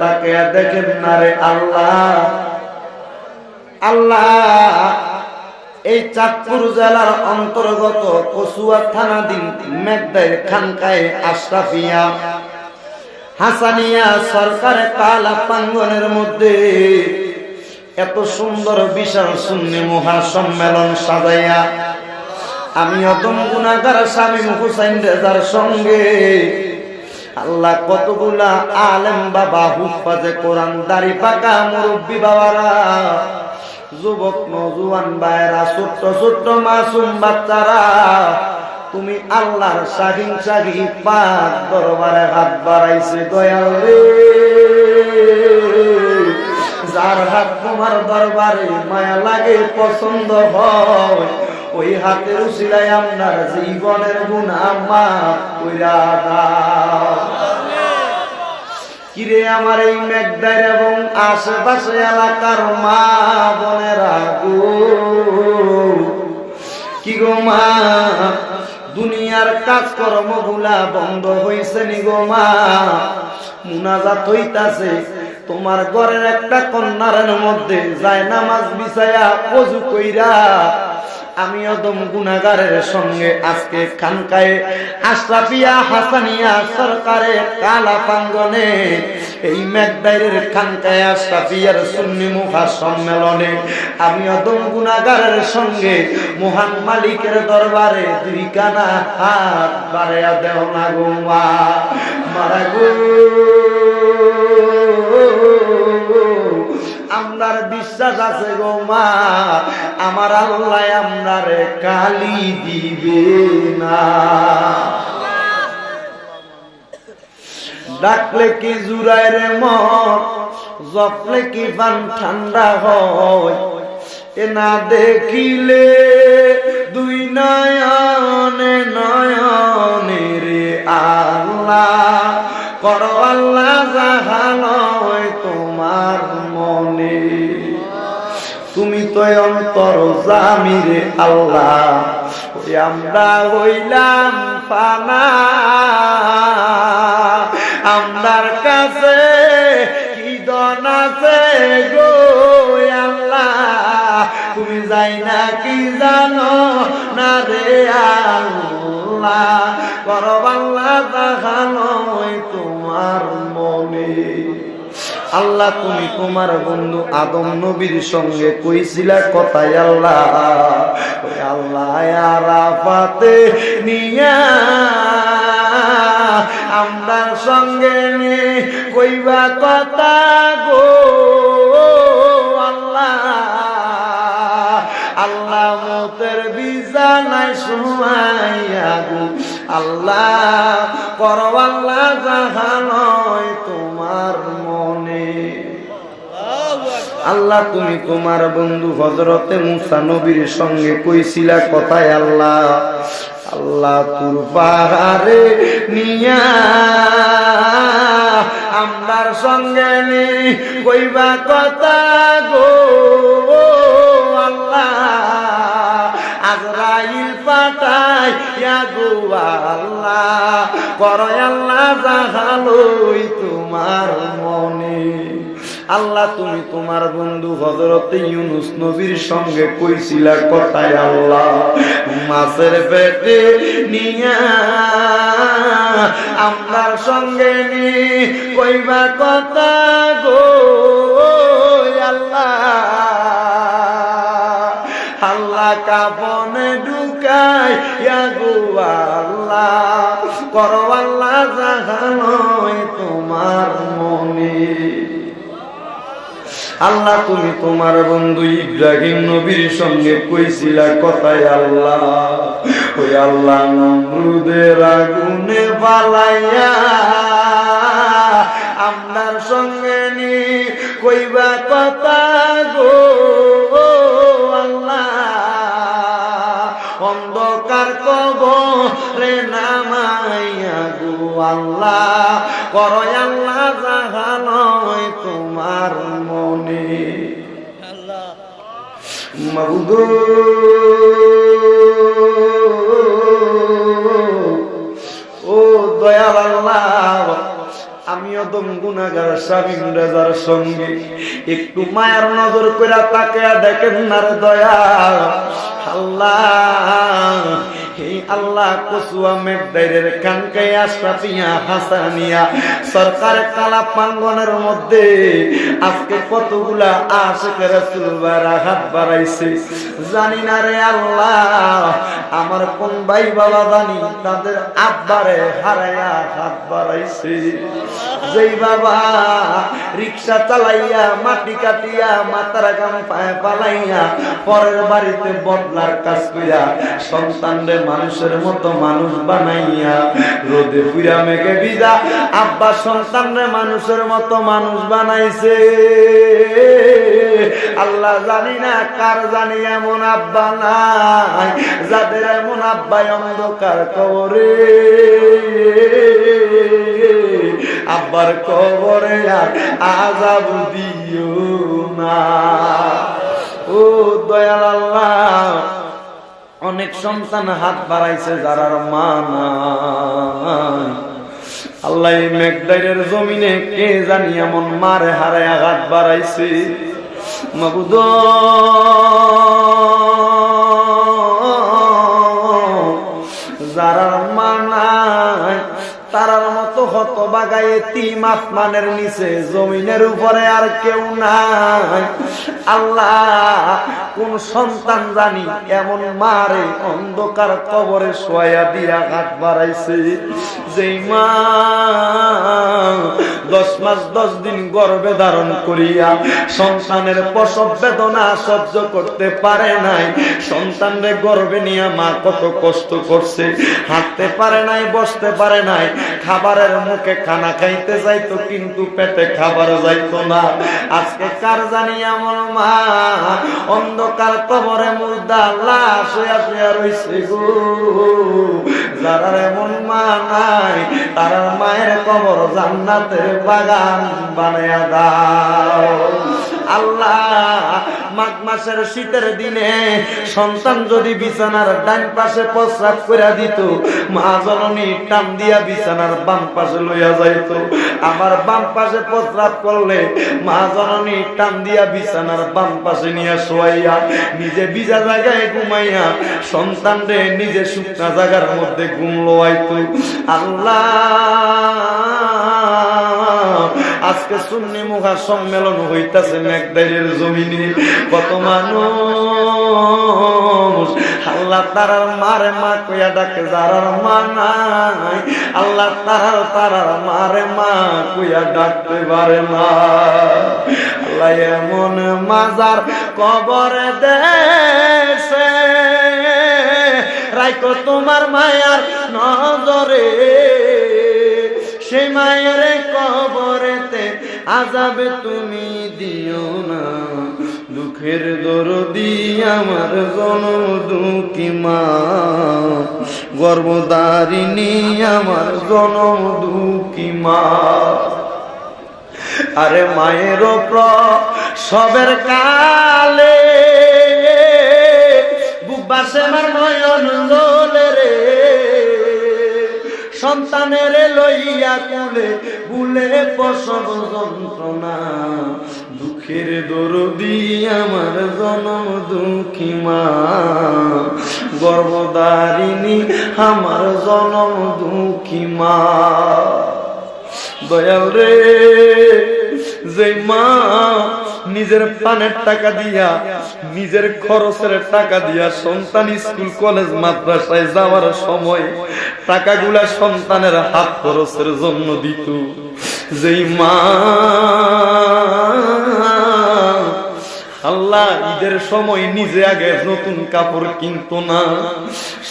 তাকে দেখেন না রে আল্লাহ। আল্লাহ, এই চাঁদপুর জেলার অন্তর্গত কসুয়া থানাধীন মেঘদাই খানকায় আশরাফিয়া। হাসানিয়া সরকারের কালা প্রাঙ্গনের মধ্যে এত সুন্দর বিশাল শূন্য মহা সম্মেলন সাজাইয়া আমি অদম গুণাগার স্বামী হুসাইন রেজার সঙ্গে আল্লাহ কতগুলা আলেম বাবা হুফাজে কোরআন দাড়ি পাকা মুরব্বী বাবারা, যুবক নজুয়ান ভাইরা ছোট্ট ছোট্ট মাসুম বাচ্চারা, তুমি আল্লাহর শাহিন শাহি পাক দরবারে হাত বাড়াইছে দয়াল রে। যার হাত তোমার দরবারে মায়া লাগে, পছন্দ হয়। ওই হাতের উশিলায় আপনার জীবনের গুণা দাও। কিরে আমার এই মেঘদার এবং আশেপাশে এলাকার মা বোনেরা গো? কি গো মা, দুনিয়ার কাজকর্মগুলা বন্ধ হইছে নি গো মা? মুনাজাত হইতাছে, তোমার ঘরের একটা কন্যারের মধ্যে যায় নামাজ বিছায়া অজু কইরা আমি অদম গুনাগারের সঙ্গে আজকে খানকায়, আশরাফিয়া হাসানিয়া সরকারে কালা পাঙ্গনে এই মেঘদাইরের খানকায় আশরাফিয়ার সুন্নি মুখা সম্মেলনে আমি অদম গুনাগারের সঙ্গে মহান মালিকের দরবারে দুই কানা হাত বাড়াইয়া দেও না গো মারা গো। আমরার বিশ্বাস আছে গো মা, আমার আল্লাহ আমরারে কালি দিবে না। ডাকলে কি জুড়ায় রে মন জপলে কি পান ঠান্ডা হয়? এ না দেখিলে দুই নয়নে নয়নে রে আল্লাহ করো আল্লাহ জাহালয় তোমার মনে। তুমি তো অন্তর জামিরে আল্লাহ, ওই আমরা হইলাম পানা আমরার কাছে কি দন আছে গো আল্লাহ। তুমি যাই না কি জানো না রে আল্লাহ। করো বাংলা দেখানোই তোমার মনে। আল্লাহ, তুমি তোমার বন্ধু আদম নবীর সঙ্গে কইছিলা কথাই আল্লাহ আল্লাহ আরাফাতে নিয়া আমরা সঙ্গে নে কইবা কথা গো। আল্লাহ আল্লাহ মতের বিজানায় সুমাইয়া গো। আল্লাহ করো আল্লাহ জাহানয় তোমার মনে। আল্লাহ, তুমি তোমার বন্ধু হজরতে মুসা নবীর সঙ্গে কইছিলা কথায় আল্লাহ আল্লাহ তুর পাহাড়ে নিয়া আমরার সঙ্গে নি, কইবা কথা গো আল্লাহ। আজরাইল পাঠাই গো আল্লাহ কর আল্লাহ জাহালই তোমার মনে। আল্লাহ, তুমি তোমার বন্ধু হজরত ইউনুস নবীর সঙ্গে কইছিলা কথায় আল্লাহ, মাছের পেটে নিয়া আমরার সঙ্গে নি, কইবা কথা গো কাপনে ঢুকাই আল্লাহ। করো আল্লাহ তোমার মনে। আল্লাহ, তুমি তোমার বন্ধু ইব্রাহিম নবীর সঙ্গে কইছিলা কথায় আল্লাহ, ওই আল্লাহ নমরুদের আগুনে পালাইয়া আপনার সঙ্গে নি, কইবা কথা গো। অন্ধকার কবরে নামাইয়া গো আল্লাহ, করো আল্লাহ জাহানয় তোমার মনে। মাবুদো ও দয়াল আল্লাহ, আমিও তো প্রথম গুনাগার স্বামীন রেজার সঙ্গে। একটু মায়ার নজর করে তাকে দেখেন না দয়া আল্লাহ আল্লাহ কসুয়া মেঘদাইরের কানকে আশরাফিয়া হাসানিয়া সরকার কালা পাঙ্গনের মধ্যে আজকে কতগুলা আশেখ রাসূলবারা হাত বাড়াইছে। জানি না রে আল্লাহ, আমার কোন ভাই বাবা জানি তাদের আব্বারে হারাইয়া হাত বাড়াইছে। যেই বাবা রিক্সা চালাইয়া, মাটি কাটিয়া, মাথার গাম পায়ে পালাইয়া পরের বাড়িতে বদলার কাজ কইরা সন্তানরে মানুষের মতো মানুষ বানাইয়া রোদে পুরা মেঘে বিদা আব্বা সন্তানরে মানুষের মতো মানুষ বানাইছে। আল্লাহ জানি না কার জানি এমন আব্বা নাই, যাদের এমন আব্বাই অন্ধকার কবরে। আব্বার কবরে আর আজাব দিও না। ও দয়াল আল্লাহ অনেক সন্তান হাত বাড়াইছে যারা মা আল্লাহ মেঘদাইরের জমিনে কে জানি এমন মারে হারে আঘাত বাড়াইছে। মাবুদ। মতো হত বাগায়ে তিম আসমানের নিচে, জমিনের উপরে আর কেউ নাই। আল্লাহ, কোন সন্তান জানি এমন মারে অন্ধকার কবরে সোয়া দিয়া হাত বাড়াইছে। যেই মা মাস দশ দিন গর্ভে ধারণ করিয়া সন্তানের প্রসব বেদনা সহ্য করতে পারে নাই। সন্তানরে গর্ভে নিয়ে মা কত কষ্ট করছে। হাঁটতে পারে নাই, বসতে পারে নাই। খাবারের মুখে খানা খাইতে যাইতো, কিন্তু পেটে খাবার যাইতো না। আজকে কার জানি এমন মা? অন্ধকার কবরে মুর্দা লাশ হইয়া শুয়া রইছে গো। যারা এমন মা নাই তার মায়ের কবর জান্নাতের বাগান। বানায়া দাও। আল্লাহ, মাঘ মাসের শীতের দিনে সন্তান যদি বিছানার ডান পাশে প্রস্রাব করে দিত, মা জননী টান দিয়া বিছানার বাম পাশে লইয়া যাইত। আমার বাম পাশে প্রস্রাব করলে মা জননী টান দিয়া বিছানার বাম পাশে নিয়ে শোয়াইয়া, নিজে বিজা জায়গায় ঘুমাইয়া সন্তান রে নিজে শুকনা জায়গার মধ্যে ঘুম লোয়াইতো আল্লাহ আজকে সুন্নি মুখা সম্মেলন হইতাছে মেঘদাইরের জমিনে। কত মানুষ, আল্লাহ তারার মারে মা কইয়া ডাকে, যারার মা নাই, আল্লাহ তারার তারার মারে মা কইয়া ডাকতে পারে না। আল্লাহ এমন মাজার কবরে দেশে রাইকো তোমার মায়ার নজরে, সেই মায়ের আজাবে তুমি দিও না। দুঃখের দরদি আমার জনম দুঃখী মা। গর্ভদারিণী আমার জনম দুঃখী মা। আরে মায়ের সবের কালে বুবাসে মার নয়ন রে সন্তানের লইয়া কুলে বুলে প্রসব যন্ত্রণা। দুঃখের দরদি আমার জনম দুঃখী মা। গর্ভদারিণী আমার জনম দুঃখী মা। দয়াল রে। যে মা নিজের পানের টাকা দিয়া, নিজের খরচের টাকা দিয়া সন্তান স্কুল, কলেজ, মাদ্রাসায় যাওয়ার সময় টাকাগুলা সন্তানের হাত খরচের জন্য দিত। যেই মা আল্লাহ ঈদের সময় নিজে আগে নতুন কাপড় কিনতো না।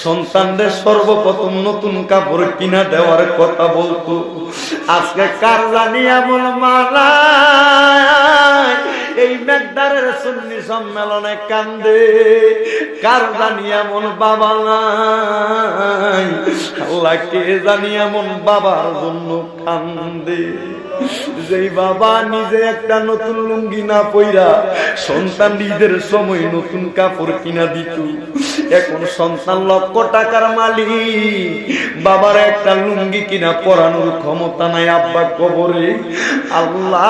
সন্তানদের সর্বপ্রথম নতুন কাপড় কিনা দেওয়ার কথা বলতো। আজকে কার জানি এমন মালা? এই মেঘদারের সুন্নি সম্মেলনে কান্দে। কার জানি এমন বাবা নাই? আল্লাহ কে জানি এমন বাবার জন্য কান্দে। যেই বাবা নিজে একটা নতুন লুঙ্গি না পইরা সন্তান ঈদের সময় নতুন কাপড় কিনা দিত। এখন সন্তান লক্ষ টাকার মালিক। বাবার একটা লুঙ্গি কিনা পরানোর ক্ষমতা নাই আব্বা কবরে। আল্লাহ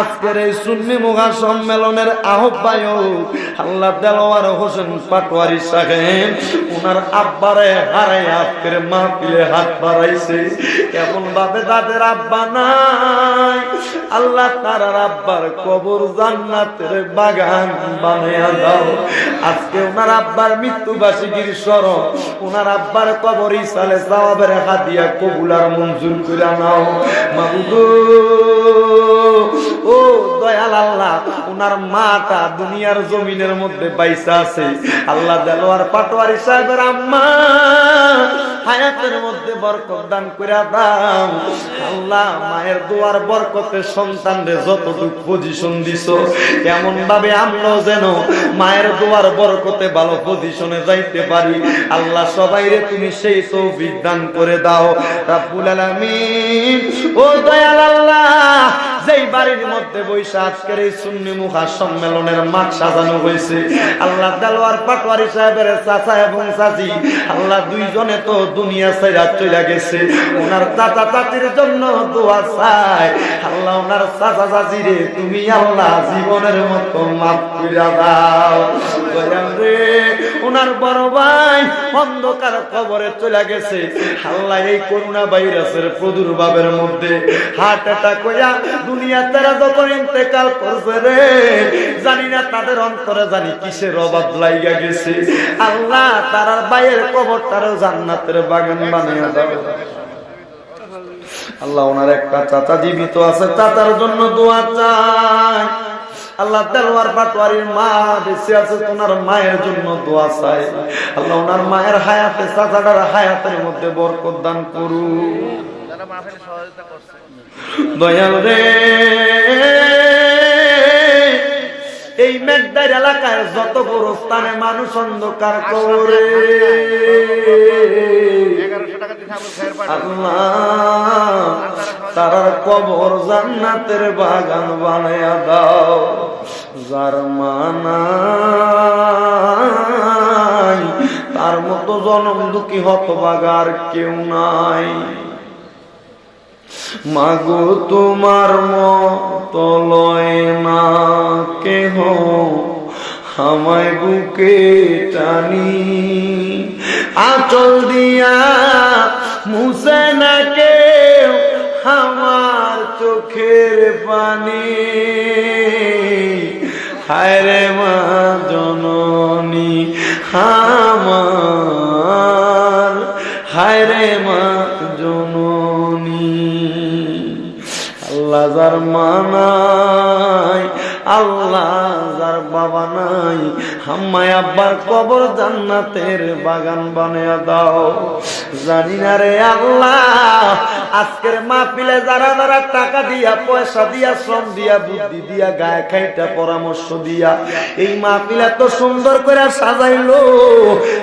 আজকের এই সুন্নি মুখা সম্মেলনের আহ্বায়ক আল্লাহ দেলোয়ার হোসেন পাটোয়ারি সাহেব ওনার আব্বারে হারাই আজকের মাহফিলে হাত বাড়াইছে। কেমন ভাবে তাদের আব্বা নাই? আল্লাহ তার আব্বার কবর জান্নাতের বাগান বানাইয়া দাও। আজকে ওনার আব্বার মৃত্যুবার্ষিকীর স্মরণ ওনার আব্বার কবর ইসালে সাহাবের হাতিয়া কবুলার মঞ্জুর করে নাও। মাবুদু ও দয়াল আল্লাহ দুনিয়ার জমিনের মধ্যে বাইসা আছে। আল্লাহ দেলোয়ার পাটোয়ারি সাহেবের আম্মা, হায়াতের মধ্যে বরকত দান করে আল্লাহ মায়ের দোয়ার বরকতে যতটুকু পজিশন দিছ এমন ভাবে আমরাও যেন মায়ের দোয়ার বরকতে ভালো পজিশনে যাইতে পারি। আল্লাহ সবাই রে তুমি সেই তৌফিক দান করে দাও। রাব্বুল ও দয়াল আল্লাহ যেই বাড়ির মধ্যে বৈশা আজকের এই সুন্নি মুখা সম্মেলনের মাঠ সাজানো হয়েছে, আল্লাহ দেলোয়ার পাটোয়ারি সাহেবের চাচা এবং চাচি, আল্লাহ দুইজনে তো দুনিয়া ছেড়া চলে গেছে। ওনার চাচা চাচির জন্য দোয়া চাই। আল্লাহ, ওনার চাচা চাচি রে, তুমি আল্লাহ জীবনের মতো মাফ কইরা দাও। রে, ওনার বড় ভাই অন্ধকার কবরে চলে গেছে। আল্লাহ এই করোনা ভাইরাসের প্রাদুর্ভাবের মধ্যে হার্ট অ্যাটাক হইয়া দুনিয়া তারা যখন ইন্তেকাল করছে রে। জানি না তাদের অন্তরে জানি কিসের অভাব লাইগা গেছে। আল্লাহ তারার বাইয়ের কবরটারও জান্নাতের বাগান বানিয়ে দাও। আল্লাহ ওনার একটা চাচা জীবিত আছে, চাচার জন্য দোয়া চাই। আল্লাহ দেলোয়ার পাটোয়ারির মা বেঁচে আছে তোমার মায়ের জন্য দোয়া চাই। আল্লাহ ওনার মায়ের হায়াতে, চাচাটার হায়াতের মধ্যে বরকত দান করু যারা মাহফিলে সহযোগিতা করছে। দয়াল রে। এই মেঘদার এলাকায় যত গোরস্থানে মানুষ অন্ধকার করে। তারার কবর জান্নাতের বাগান বানায়া দাও, যার মানাই তার মতো জনম দুঃখী হতবাগার কেউ নাই। মাগো তোমার মতো লয় না কেহ, আমায় বুকে টানি। আচল দিয়া মুছে না কেউ আমার চোখের পানি। হায় রে মা জননী আমার, হায় রে মা যার মানাই আল্লাহ যার বাবা নাই, হাম্মায় আব্বার কবর জান্নাতের বাগান বানিয়ে দাও। জানি না রে আল্লাহ, আজকের মাহফিলে যারা যারা টাকা দিয়া, পয়সা দিয়া, শ্রম দিয়া, বুদ্ধি দিয়া, গায়ে খাইটা পরামর্শ দিয়া, এই মাহফিল এত সুন্দর করে সাজাইলো।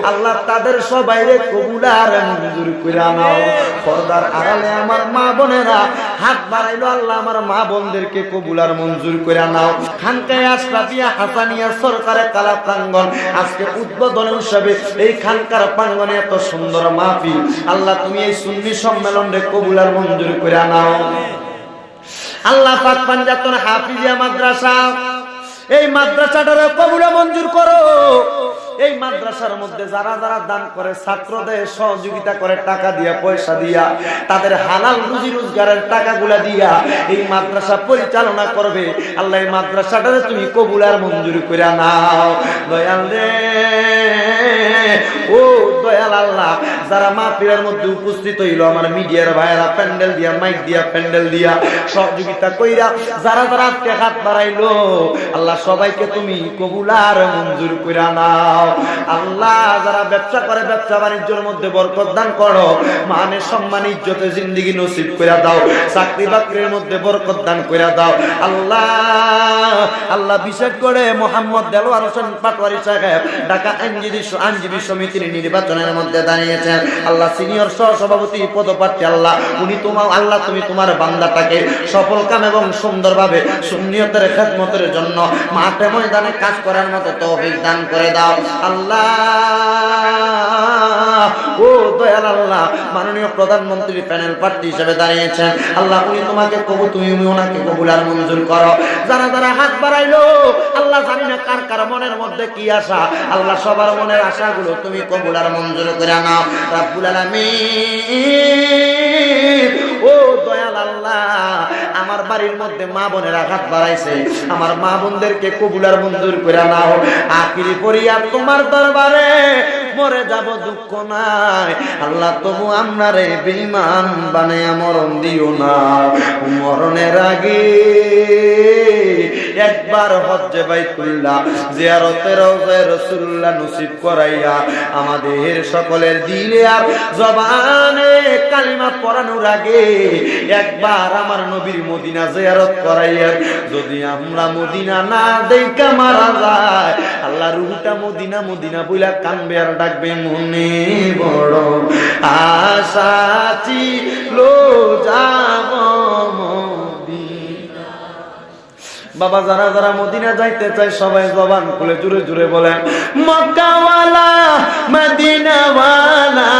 আল্লাহ তাদের সবাই রে কবুলার মঞ্জুর করে নাও পর্দার আড়ালে আমার মা বোনেরা হাত বাড়াইলো, আল্লাহ আমার মা বোনদেরকে কবুলার মঞ্জুর করে নাও খানকায় আশরাফিয়া হাসানিয়া সরকারের কালা প্রাঙ্গন আজকে উদ্বোধন হিসাবে এই খানকার প্রাঙ্গনে এত সুন্দর মাহফিল। আল্লাহ, তুমি এই সুন্নি সম্মেলন কবুলার মঞ্জুর করে নাও আল্লাহ পাক পাঞ্জাতন হাফিজিয়া মাদ্রাসা, এই মাদ্রাসাটারে কবুলা মঞ্জুর করো। এই মাদ্রাসার মধ্যে যারা যারা দান করে, ছাত্রদের সহযোগিতা করে, টাকা দিয়া, পয়সা দিয়া, তাদের হালাল রুজি রোজগারের টাকাগুলা দিয়া এই মাদ্রাসা পরিচালনা করবে। আল্লাহ এই মাদ্রাসাটারে তুমি কবুলার মঞ্জুর করে নাও। দয়াল রে। ও দয়াল আল্লাহ, যারা মাহফিলের মধ্যে উপস্থিত হইল, আমার মিডিয়ার ভাইয়েরা, প্যান্ডেল দিয়া, মাইক দিয়া, প্যান্ডেল দিয়া, সহযোগিতা কইরা যারা যারা আজকে হাত বাড়াইলো, আল্লাহ সবাইকে তুমি কবুলার মঞ্জুর কইরা নাও। আল্লাহ, যারা ব্যবসা করে, ব্যবসা বাণিজ্যের মধ্যে বরকত দান করো মানে সম্মান, ইজ্জতে জিন্দিগি নসিব করে দাও চাকরি বাকরির মধ্যে বরকত দান করে দাও। আল্লাহ আল্লাহ বিশেষ করে মোহাম্মদ দেলোয়ার হোসেন পাটোয়ারি সাহেব, ঢাকা আইনজীবী আইনজীবী সমিতির নির্বাচনের মধ্যে দাঁড়িয়েছেন। আল্লাহ সিনিয়র সহ সভাপতি পদপ্রার্থী আল্লাহ, উনি তোমার আল্লাহ, তুমি তোমার বান্দাটাকে সফল, কাম এবং সুন্দরভাবে সুন্নিয়তের খেদমতের জন্য মাঠে ময়দানে কাজ করার মতো তৌফিক দান করে দাও। আল্লাহ। ও দয়াল আল্লাহ, মাননীয় প্রধানমন্ত্রী প্যানেল প্রার্থী হিসেবে দাঁড়িয়েছেন। আল্লাহ, উনি তোমাকে কবু তুমি ওনাকে কবুল আর মঞ্জুর করো। যারা যারা হাত বাড়াইলো, আল্লাহ জানি না কার কার মনের মধ্যে কি আশা। আল্লাহ সবার মনের আশাগুলো তুমি কবুল আর মঞ্জুর করে নাও। রাব্বুল আলামিন। আমার বাড়ির মধ্যে মা বোনের আঘাত বাড়াইছে। আমার মা বোনদেরকে কবুলার মঞ্জুর করে নাও আকিল পরিয়া তোমার দরবারে, মরে যাব দুঃখ নাই। আল্লাহ তবু আমরা রে বেঈমান বানায়া মরণ দিও না। মরণের আগে একবার হজ্জে বাইতুল্লাহ জিয়ারতে রওজা রাসূলুল্লাহ নসিব করাইয়া আমাদের সকলের দিলে আর জবানে কালিমা পড়ানোর আগে একবার আমার নবীর মদিনা জিয়ারত করাইয়া যদি আমরা মদিনা না দেখা মারা যায়, আল্লাহ রুহটা মদিনা মদিনা বইলা কানবে আর ডাকবে, মনে বড় আশা ছিল যাব বাবা যারা যারা মদিনা যাইতে চায়, সবাই জবান খুলে জুড়ে জুড়ে বলেন মক্কাওয়ালা, মদিনাওয়ালা,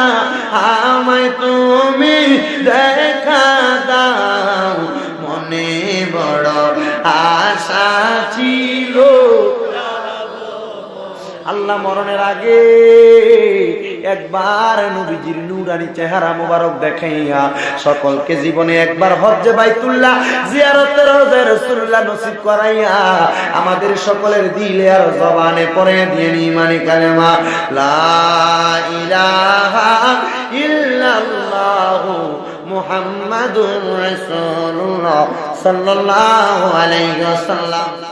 আমায় তুমি দেখা দাও। মনে বড় আশা ছিল। আল্লাহ মরণের আগে একবার নবীজির নুরানি চেহারা মোবারক দেখাইয়া সকলকে জীবনে একবার হজ্জে বাইতুল্লাহ জিয়ারতে রোজে রাসূলুল্লাহ নসিব করাইয়া আমাদের সকলের দিলে আর জবানে পড়ে দিয়ে ইমানি কালেমা, লা ইলাহা ইল্লাল্লাহু মুহাম্মাদুর রাসূলুল্লাহ সাল্লাল্লাহু আলাইহি ওয়াসাল্লাম।